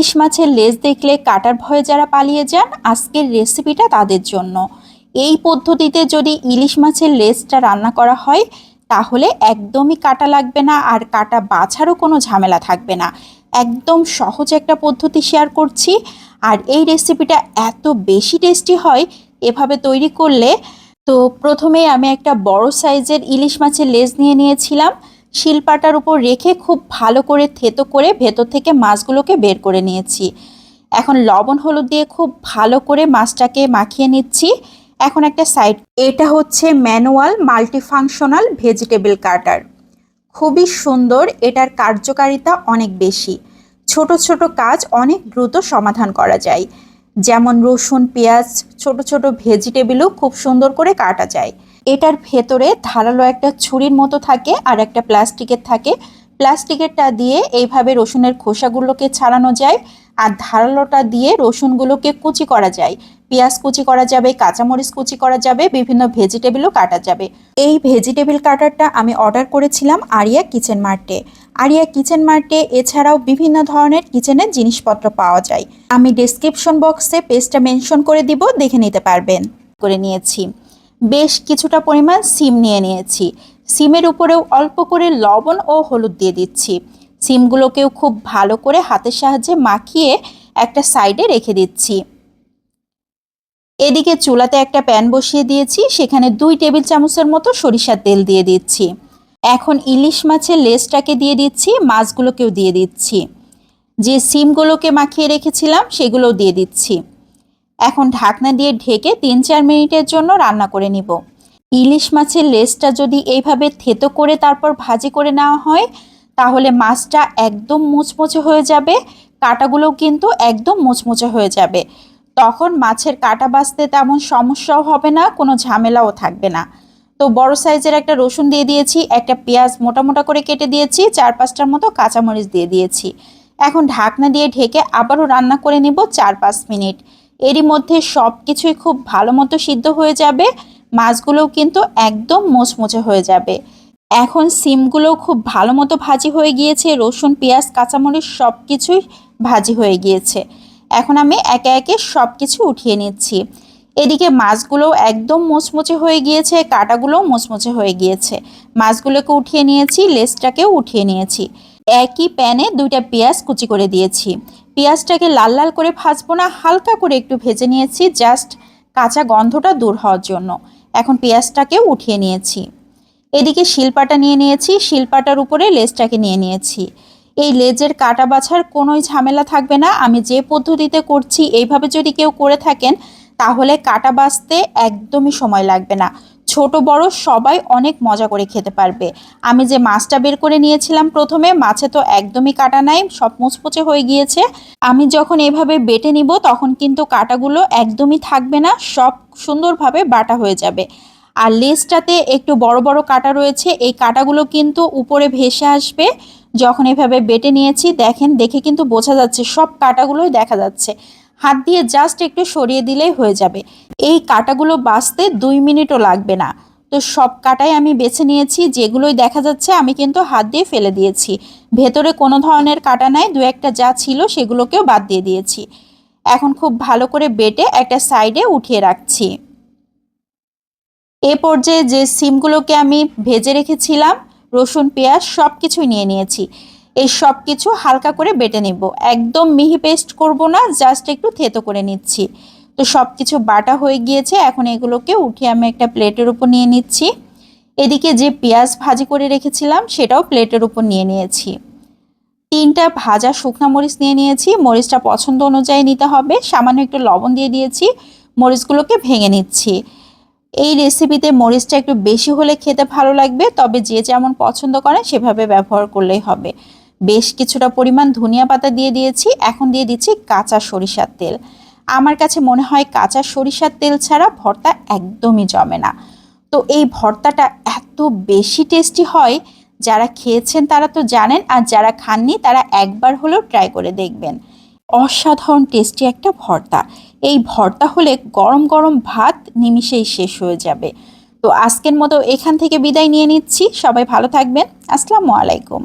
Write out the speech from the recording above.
ইলিশ মাছের লেজ দেখলে কাটার ভয়ে যারা পালিয়ে যান, আজকের রেসিপিটা তাদের জন্য। এই পদ্ধতিতে যদি ইলিশ মাছের লেজটা রান্না করা হয়, তাহলে একদমই কাটা লাগবে না আর কাটা বাছারও কোনো ঝামেলা থাকবে না। একদম সহজ একটা পদ্ধতি শেয়ার করছি। আর এই রেসিপিটা এত বেশি টেস্টি হয়, এভাবে তৈরি করলে তো প্রথমে আমি একটা বড় সাইজের ইলিশ মাছের লেজ নিয়ে নিয়েছিলাম। শিলপাটার উপর রেখে খুব ভালো করে থেতো করে ভেতর থেকে মাছগুলোকে বের করে নিয়েছি। এখন লবণ হলুদ দিয়ে খুব ভালো করে মাছটাকে মাখিয়ে নিচ্ছি। এখন একটা সাইড এটা হচ্ছে ম্যানুয়াল মাল্টিফাংশনাল ভেজিটেবল কাটার। খুবই সুন্দর, এটার কার্যকারিতা অনেক বেশি। ছোট ছোট কাজ অনেক দ্রুত সমাধান করা যায়। যেমন রসুন, পেঁয়াজ, ছোট ছোট ভেজিটেবলও খুব সুন্দর করে কাটা যায়। এটার ভেতরে ধারালো একটা ছুরির মতো থাকে আর একটা প্লাস্টিকের থাকে। প্লাস্টিকেরটা দিয়ে এইভাবে রসুনের খোসাগুলোকে ছাড়ানো যায় আর ধারালোটা দিয়ে রসুনগুলোকে কুচি করা যায়। পেঁয়াজ কুচি করা যাবে, কাঁচামরিচ কুচি করা যাবে, বিভিন্ন ভেজিটেবলও কাটা যাবে। এই ভেজিটেবিল কাটারটা আমি অর্ডার করেছিলাম আরিয়া কিচেন মার্টে। আরিয়া কিচেন মার্টে এছাড়াও বিভিন্ন ধরনের কিচেনের জিনিসপত্র পাওয়া যায়। আমি ডেসক্রিপশন বক্সে পেজটা মেনশন করে দিব, দেখে নিতে পারবেন। করে নিয়েছি। বেশ কিছুটা পরিমাণ সিম নিয়ে নিয়েছি। সিমের উপরেও অল্প করে লবণ ও হলুদ দিয়ে দিচ্ছি। সিমগুলোকেও খুব ভালো করে হাতের সাহায্যে মাখিয়ে একটা সাইডে রেখে দিচ্ছি। এদিকে চুলাতে একটা প্যান বসিয়ে দিয়েছি, সেখানে দুই টেবিল চামচের মতো সরিষার তেল দিয়ে দিচ্ছি। এখন ইলিশ মাছের লেজটাকে দিয়ে দিচ্ছি, মাছগুলোকেও দিয়ে দিচ্ছি। যে সিমগুলোকে মাখিয়ে রেখেছিলাম, সেগুলোও দিয়ে দিচ্ছি। এখন ঢাকনা দিয়ে ঢেকে তিন চার মিনিটের জন্য রান্না করে নিব। ইলিশ মাছের লেজটা যদি এইভাবে থেতো করে তারপর ভাজি করে নেওয়া হয়, তাহলে মাছটা একদম মুচমুচে হয়ে যাবে, কাটাগুলোও কিন্তু একদম মুচমুচে হয়ে যাবে। তখন মাছের কাটা বাছতে তেমন সমস্যাও হবে না, কোনো ঝামেলাও থাকবে না। তো বড় সাইজের একটা রসুন দিয়ে দিয়েছি, একটা পেঁয়াজ মোটা মোটা করে কেটে দিয়েছি, চার পাঁচটার মতো কাঁচামরিচ দিয়ে দিয়েছি। এখন ঢাকনা দিয়ে ঢেকে আবারও রান্না করে নেব চার পাঁচ মিনিট। এরই মধ্যে সব কিছুই খুব ভালো মতো সিদ্ধ হয়ে যাবে, মাছগুলোও কিন্তু একদম মোচমোচে হয়ে যাবে। এখন সিমগুলোও খুব ভালো মতো ভাজি হয়ে গিয়েছে, রসুন, পেঁয়াজ, কাঁচামরিচ সব কিছুই ভাজি হয়ে গিয়েছে। এখন আমি একে একে সব কিছু উঠিয়ে নিচ্ছি। এদিকে মাছগুলোও একদম মোচমোচে হয়ে গিয়েছে, কাটাগুলোও মোচমোচে হয়ে গিয়েছে। মাছগুলোকে উঠিয়ে নিয়েছি লেসটাকেও উঠিয়ে নিয়েছি। একই প্যানে দুইটা পেঁয়াজ কুচি করে দিয়েছি। পেঁয়াজটাকে লাল লাল করে ভাজবো না, হালকা করে একটু ভেজে নিয়েছি, জাস্ট কাঁচা গন্ধটা দূর হওয়ার জন্য। এখন পেঁয়াজটাকেও উঠিয়ে নিয়েছি। এদিকে শিলপাটা নিয়ে নিয়েছি, শিলপাটার উপরে লেজটাকে নিয়ে নিয়েছি। এই লেজের কাটা বাছার কোনোই ঝামেলা থাকবে না, আমি যে পদ্ধতিতে করছি, এইভাবে যদি কেউ করে থাকেন, তাহলে কাটা বাছতে একদমই সময় লাগবে না। ছোট, বড় সবাই অনেক মজা করে খেতে পারবে। আমি যে মাছটা বের করে নিয়েছিলাম প্রথমে, মাছে তো একদমই কাটা নাই, সব মুচপুচে হয়ে গিয়েছে। আমি যখন এভাবে বেটে নিব, তখন কিন্তু কাটাগুলো একদমই থাকবে না, সব সুন্দরভাবে বাটা হয়ে যাবে। আর লেজটাতে একটু বড় বড় কাটা রয়েছে, এই কাটাগুলো কিন্তু উপরে ভেসে আসবে। যখন এভাবে বেটে নিয়েছি, দেখেন, দেখে কিন্তু বোঝা যাচ্ছে, সব কাটাগুলোই দেখা যাচ্ছে। হাত দিয়ে জাস্ট একটু সরিয়ে দিলেই হয়ে যাবে। এই কাটাগুলো বাঁচতে দুই মিনিটও লাগবে না। তো সব কাটাই আমি বেছে নিয়েছি, যেগুলোই দেখা যাচ্ছে আমি কিন্তু হাত দিয়ে ফেলে দিয়েছি। ভেতরে কোনো ধরনের কাটা নাই, দু একটা যা ছিল সেগুলোকেও বাদ দিয়ে দিয়েছি। এখন খুব ভালো করে বেটে একটা সাইডে উঠিয়ে রাখছি। এ পর্যায়ে যে সিমগুলোকে আমি ভেজে রেখেছিলাম, রসুন, পেঁয়াজ সব কিছুই নিয়ে নিয়েছি। এই সব কিছু হালকা করে বেটে নেব। একদম মিহি পেস্ট করব না, জাস্ট একটু থেতো করে নিচ্ছি। তো সব কিছু বাটা হয়ে গিয়েছে, এখন এগুলোকে উঠিয়ে আমি একটা প্লেটের উপর নিয়ে নিচ্ছি। এদিকে যে পেঁয়াজ ভাজি করে রেখেছিলাম, সেটাও প্লেটের উপর নিয়ে নিয়েছি। তিনটা ভাজা শুকনো মরিচ নিয়ে নিয়েছি, মরিচটা পছন্দ অনুযায়ী নিতে হবে। সামান্য একটু লবণ দিয়ে দিয়েছি, মরিচগুলোকে ভেঙে নিচ্ছি। এই রেসিপিতে মরিচটা একটু বেশি হলে খেতে ভালো লাগবে, তবে যে যেমন পছন্দ করে, সেভাবে ব্যবহার করলেই হবে। বেশ কিছুটা পরিমাণ ধনিয়া পাতা দিয়ে দিয়েছি, এখন দিয়ে দিচ্ছি কাঁচা সরিষার তেল। আমার কাছে মনে হয় কাঁচা সরিষার তেল ছাড়া ভর্তা একদমই জমে না। তো এই ভর্তাটা এত বেশি টেস্টি হয়, যারা খেয়েছেন তারা তো জানেন, আর যারা খাননি তারা একবার হলেও ট্রাই করে দেখবেন। অসাধারণ টেস্টি একটা ভর্তা। এই ভর্তা হলে গরম গরম ভাত নিমিষেই শেষ হয়ে যাবে। তো আজকের মতো এখান থেকে বিদায় নিয়ে নিচ্ছি। সবাই ভালো থাকবেন। আসসালামু আলাইকুম।